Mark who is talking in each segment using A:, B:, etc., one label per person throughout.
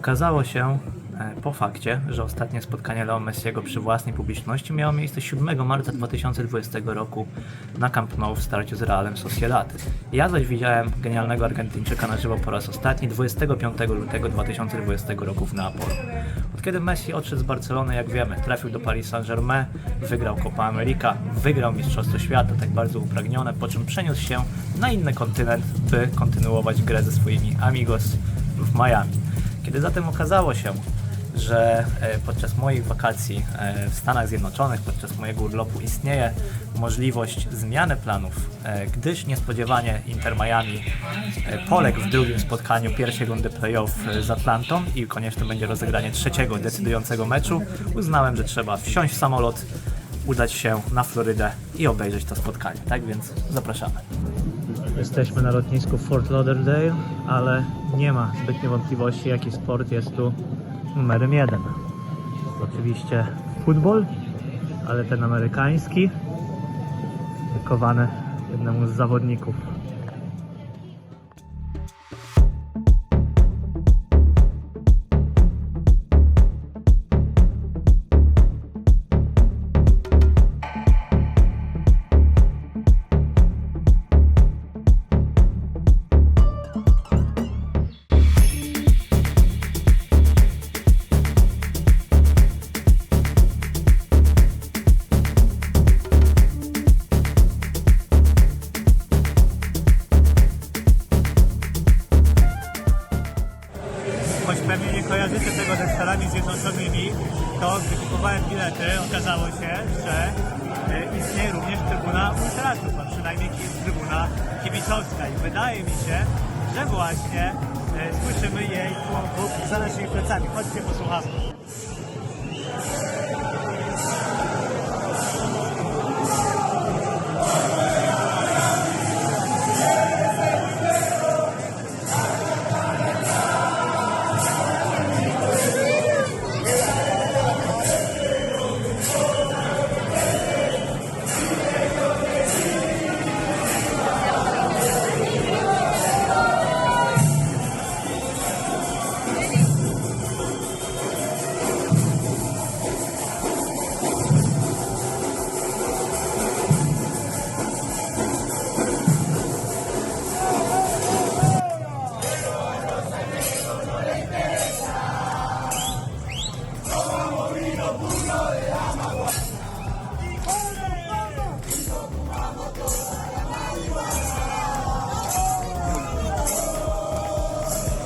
A: Okazało się e, po fakcie, że ostatnie spotkanie Leo Messiego przy własnej publiczności miało miejsce 7 marca 2020 roku na Camp Nou w starciu z Realem Sociedad. Ja zaś widziałem genialnego Argentyńczyka na żywo po raz ostatni 25 lutego 2020 roku w Neapolu. Od kiedy Messi odszedł z Barcelony, jak wiemy, trafił do Paris Saint-Germain, wygrał Copa America, wygrał Mistrzostwo Świata, tak bardzo upragnione, po czym przeniósł się na inny kontynent, by kontynuować grę ze swoimi amigos w Miami. Kiedy zatem okazało się, że e, podczas moich wakacji e, w Stanach Zjednoczonych, podczas mojego urlopu istnieje możliwość zmiany planów, e, gdyż niespodziewanie Inter Miami poległ w drugim spotkaniu pierwszej rundy playoff z Atlantą i konieczne będzie rozegranie trzeciego decydującego meczu, uznałem, że trzeba wsiąść w samolot, udać się na Florydę i obejrzeć to spotkanie. Tak więc zapraszamy. Jesteśmy na lotnisku Fort Lauderdale, ale nie ma zbytnio wątpliwości, jaki sport jest tu numerem jeden. Oczywiście futbol, ale ten amerykański, dedykowany jednemu z zawodników. Ultrasów, a przynajmniej trybuna kibicowska i wydaje mi się, że właśnie e, słyszymy jej członków za naszymi plecami. Chodźcie, posłuchamy.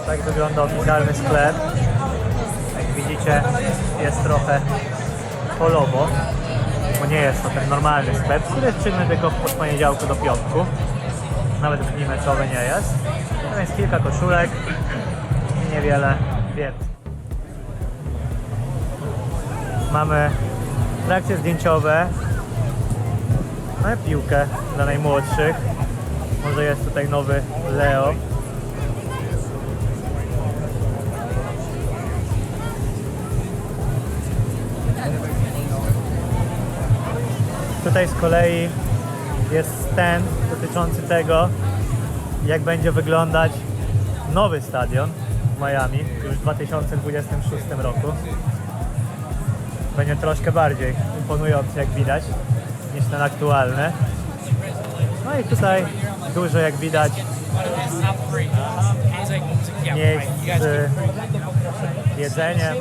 A: Tak wygląda oficjalny sklep. Jak widzicie, jest trochę polowo, bo nie jest to ten normalny sklep, który jest czynny tylko od poniedziałku do piątku. Nawet w dni meczowe nie jest. Tam kilka koszulek i niewiele więcej. Mamy trakcje zdjęciowe, mamy piłkę dla najmłodszych. Może jest tutaj nowy Leo. Tutaj z kolei jest stand dotyczący tego, jak będzie wyglądać nowy stadion w Miami już w 2026 roku. Będzie troszkę bardziej imponujący, jak widać, niż ten aktualny. No i tutaj dużo, jak widać, miejsc z jedzeniem.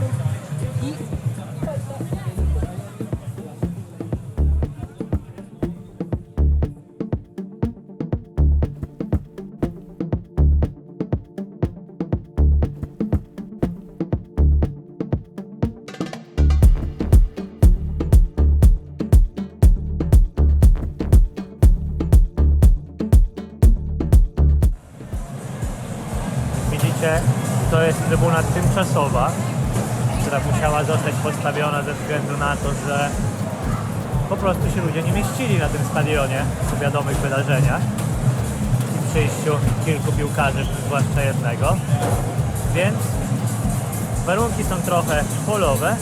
A: To jest trybuna tymczasowa, która musiała zostać postawiona ze względu na to, że po prostu się ludzie nie mieścili na tym stadionie po wiadomych wydarzeniach i przyjściu kilku piłkarzy, zwłaszcza jednego. Więc warunki są trochę polowe,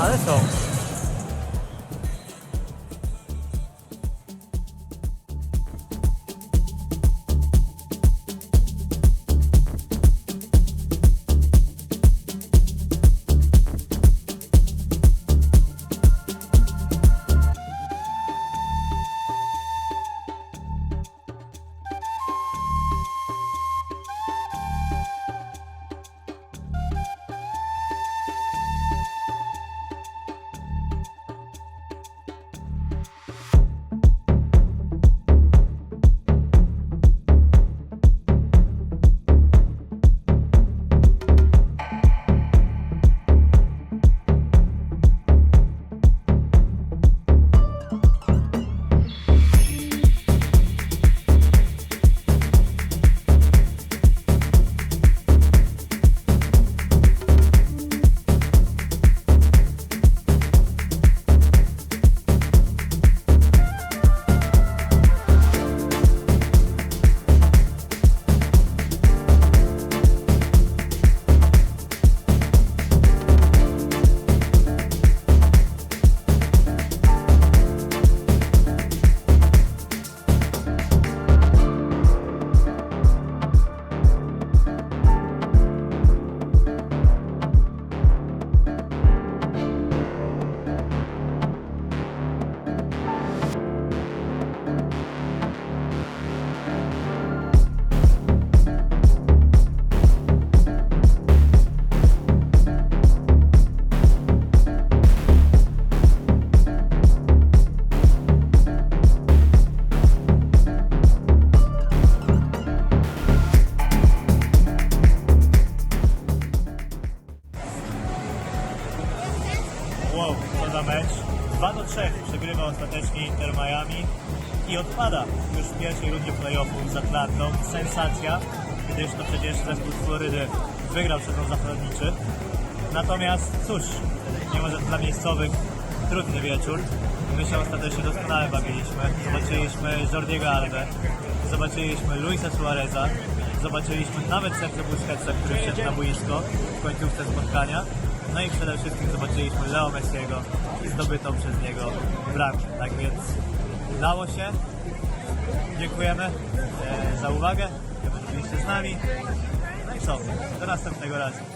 A: ale są. I odpada już w pierwszej rundzie playoffów z Atlantą. Sensacja, gdyż to przecież zespół z Florydy wygrał sezon zachodniczy. Natomiast cóż, nie może dla miejscowych trudny wieczór. My się ostatecznie doskonale bawiliśmy. Zobaczyliśmy Jordiego Albę, zobaczyliśmy Luisa Suareza, zobaczyliśmy nawet Sergio Busquetsa, który wszedł na boisko w końcówce spotkania. No i przede wszystkim zobaczyliśmy Leo Messiego i zdobytą przez niego bramkę. Tak więc udało się. Dziękujemy e, za uwagę, że byliście z nami. No i co? Do następnego razu.